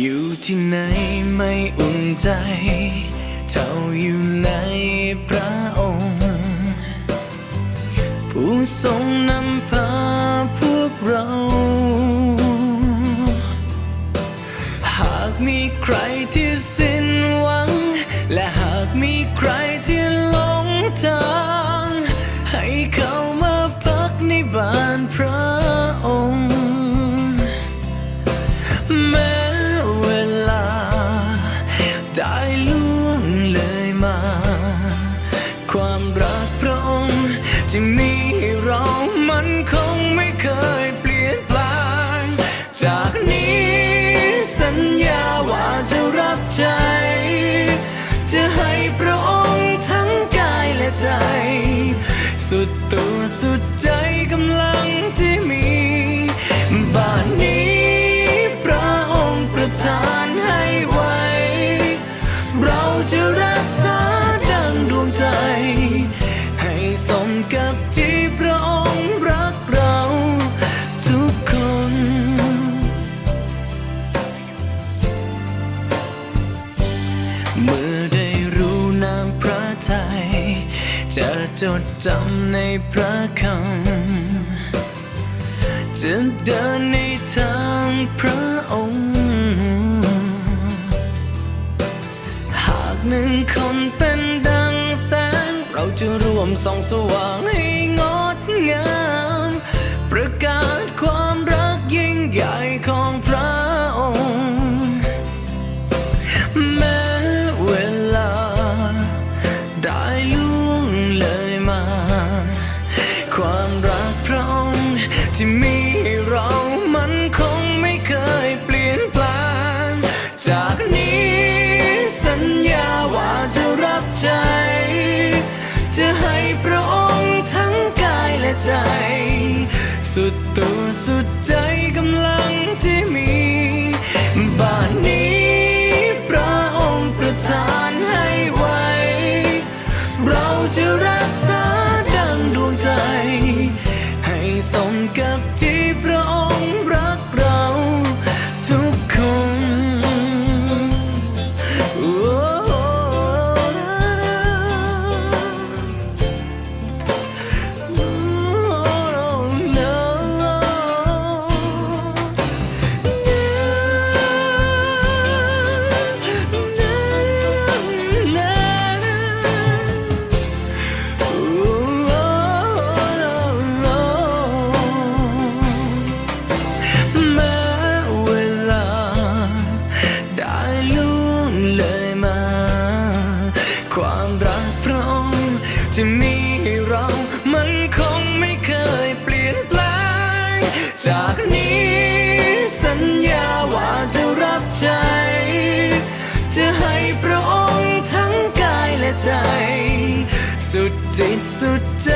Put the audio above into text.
อยู่ที่ไหนไม่อุ่นใจ เท่าอยู่ในพระองค์ ผู้ทรงนำพาพวกเรา หากมีใครที่ ความรักพระองค์ที่มี จดจำในพระคำจะเดินในทางพระองค์ หากหนึ่งคนเป็นดังแสง เราจะร่วมส่องสว่างให้งดงามประกาศ ที่มีให้เรามันคงไม่เคยเปลี่ยนแปลงจากนี้สัญญาว่าจะรับใจ จะให้พระองค์ทั้งกายและใจ สุดตัวสุดใจ จากนี้สัญญาว่าจะรับใจจะให้พระองค์ทั้งกายและใจ สุดจิตสุดใจ